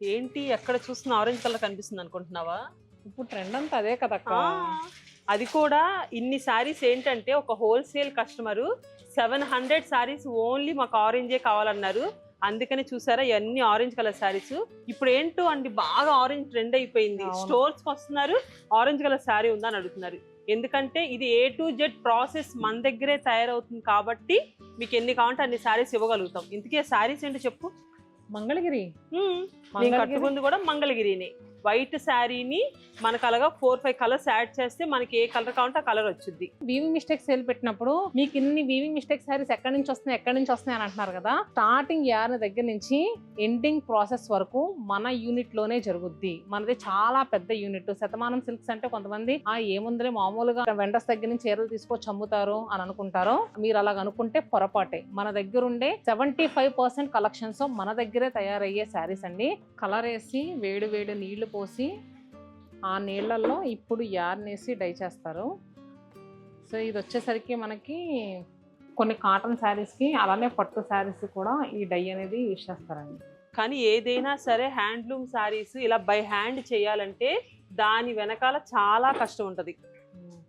ఏంటి ఎక్కడ చూస్తున్న ఆరెంజ్ కలర్ కనిపిస్తుంది అనుకుంటున్నావా? ఇప్పుడు ట్రెండ్ అంతా అదే ఆ, అది కూడా ఇన్ని శారీస్ ఏంటంటే ఒక wholesale customer seven hundred sarees only మాకు ఆరెంజే కావాలన్నారు. అందుకని చూసారా ఇవన్నీ ఆరెంజ్ కలర్ శారీస్ ఇప్పుడు ఏంటో అండి బాగా ఆరెంజ్ ట్రెండ్ అయిపోయింది. స్టోర్స్ వస్తున్నారు ఆరెంజ్ కలర్ శారీ ఉందా అని అడుగుతున్నారు. ఎందుకంటే ఇది ఏ టు జెడ్ ప్రాసెస్ మన దగ్గరే తయారవుతుంది కాబట్టి మీకు ఎన్ని కావాలంటే అన్ని శారీస్ ఇవ్వగలుగుతాం. ఇంతకీ శారీస్ ఏంటో చెప్పు. మంగళగిరి? నేను కట్టుకుంది కూడా మంగళగిరిని. వైట్ శారీని మనకు అలాగా ఫోర్ ఫైవ్ కలర్స్ యాడ్ చేస్తే మనకి ఏ కలర్ కావాలంటే ఆ కలర్ వచ్చింది వీవింగ్ మిస్టేక్ సేల్ పెట్టినప్పుడు మీకు ఇన్ని వీవింగ్ మిస్టేక్ సారీస్ ఎక్కడి నుంచి వస్తున్నాయి ఎక్కడి నుంచి వస్తున్నాయి అని అంటున్నారు కదా స్టార్టింగ్ యార్ దగ్గర నుంచి ఎండింగ్ ప్రాసెస్ వరకు మన యూనిట్లోనే జరుగుద్ది. మనది చాలా పెద్ద యూనిట్ శతమానం సిల్క్స్ అంటే కొంతమంది ఆ ఏముందిలే మామూలుగా వెండర్స్ దగ్గర నుంచి చీరలు తీసుకొచ్చి అమ్ముతారు అని అనుకుంటారో మీరు అలాగ అనుకుంటే పొరపాటే. మన దగ్గర ఉండే సెవెంటీ ఫైవ్ పర్సెంట్ కలెక్షన్స్ మన దగ్గరే తయారయ్యే శారీస్ అండి. కలర్ వేసి వేడి వేడి నీళ్ళు పోసి ఆ నీళ్ళల్లో ఇప్పుడు యార్నేసి డై చేస్తారు. సో ఇది వచ్చేసరికి మనకి కొన్ని కాటన్ శారీస్కి అలానే పట్టు శారీస్ కూడా ఈ డై అనేది యూజ్ చేస్తారండి. కానీ ఏదైనా సరే హ్యాండ్లూమ్ శారీస్ ఇలా బై హ్యాండ్ చేయాలంటే దాని వెనకాల చాలా కష్టం ఉంటుంది.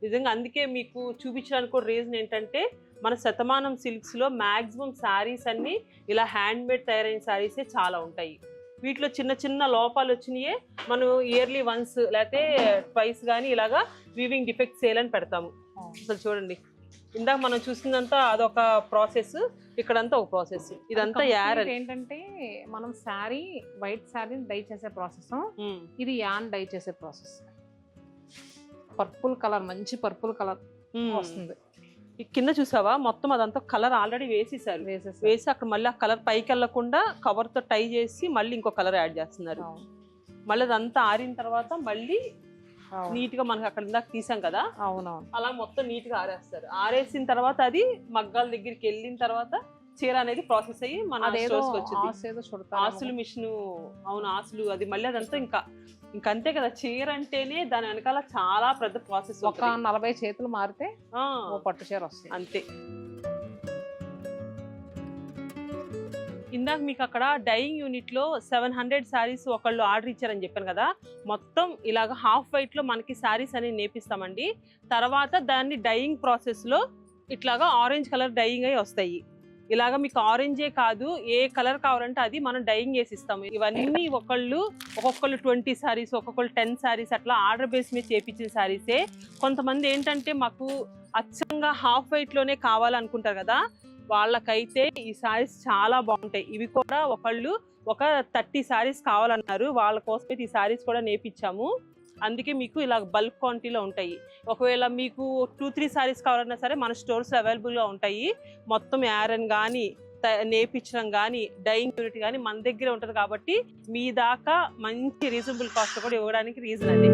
నిజంగా అందుకే మీకు చూపించడానికి కూడా రీజన్ ఏంటంటే మన శతమానం సిల్క్స్లో మ్యాక్సిమం శారీస్ అన్నీ ఇలా హ్యాండ్ మేడ్ తయారైన శారీసే చాలా ఉంటాయి. వీటిలో చిన్న చిన్న లోపాలు వచ్చినాయే మనం ఇయర్లీ వన్స్ లేకపోతే ట్వైస్ కానీ ఇలాగా వీవింగ్ డిఫెక్ట్ సేల్ అని పెడతాము. అసలు చూడండి. ఇందాక మనం చూసిందంతా అదొక ప్రాసెస్ ఇక్కడంతా ఒక ప్రాసెస్ ఇదంతా యార్ ఏంటంటే మనం శారీ వైట్ శారీ డై చేసే ప్రాసెస్ ఇది యాన్ డై చేసే ప్రాసెస్ పర్పుల్ కలర్ మంచి పర్పుల్ కలర్ వస్తుంది. కింద చూసావా? మొత్తం అదంతా కలర్ ఆల్రెడీ వేసేసారు వేసేసి వేసి అక్కడ మళ్ళీ ఆ కలర్ పైకి వెళ్ళకుండా కవర్తో టై చేసి మళ్ళీ ఇంకో కలర్ యాడ్ చేస్తున్నారు. మళ్ళీ అదంతా ఆరిన తర్వాత మళ్ళీ. నీట్గా మనకి అక్కడ ఇందాక తీసాం కదా? అవునవును. అలా మొత్తం నీట్గా ఆరేస్తారు. ఆరేసిన తర్వాత అది మగ్గాల దగ్గరికి వెళ్ళిన తర్వాత చీర అనేది ప్రాసెస్ అయ్యి మన స్టోర్స్ వచ్చింది. ఆసులు మిషన్ అవును ఆసులు అది మళ్ళీ అదంతా ఇంకా ఇంకంతే కదా చీర అంటేనే దాని వెనకాల చాలా పెద్ద ప్రాసెస్ ఒక నలభై చేతులు మారితే పట్టు చీర వస్తుంది. అంతే. ఇందాక మీకు అక్కడ డైయింగ్ యూనిట్లో సెవెన్ హండ్రెడ్ శారీస్ ఒకళ్ళు ఆర్డర్ ఇచ్చారని చెప్పాను కదా మొత్తం ఇలాగ హాఫ్ వైట్లో మనకి శారీస్ అనేవి నేపిస్తామండి. తర్వాత దాన్ని డైయింగ్ ప్రాసెస్లో ఇట్లాగా ఆరెంజ్ కలర్ డైయింగ్ అయి వస్తాయి. ఇలాగ మీకు ఆరెంజే కాదు ఏ కలర్ కావాలంటే అది మనం డైయింగ్ చేసి ఇస్తాము. ఇవన్నీ ఒకళ్ళు ఒక్కొక్కళ్ళు ట్వంటీ శారీస్ ఒక్కొక్కళ్ళు టెన్ శారీస్ అట్లా ఆర్డర్ బేస్ మీద చేపించిన శారీసే కొంతమంది ఏంటంటే మాకు అచ్చంగా హాఫ్ వైట్లోనే కావాలనుకుంటారు కదా వాళ్ళకైతే ఈ శారీస్ చాలా బాగుంటాయి. ఇవి కూడా ఒకళ్ళు ఒక థర్టీ శారీస్ కావాలన్నారు వాళ్ళ కోసమైతే ఈ శారీస్ కూడా నేర్పించాము. అందుకే మీకు ఇలా బల్క్ క్వాంటిటీలో ఉంటాయి. ఒకవేళ మీకు టూ త్రీ శారీస్ కావాలన్నా సరే మన స్టోర్స్ అవైలబుల్గా ఉంటాయి. మొత్తం యారన్ కానీ నేర్పించడం కానీ డైయింగ్ యూనిట్ కానీ మన దగ్గరే ఉంటుంది కాబట్టి మీ దాకా మంచి రీజనబుల్ కాస్ట్ కూడా ఇవ్వడానికి రీజన్ అండి.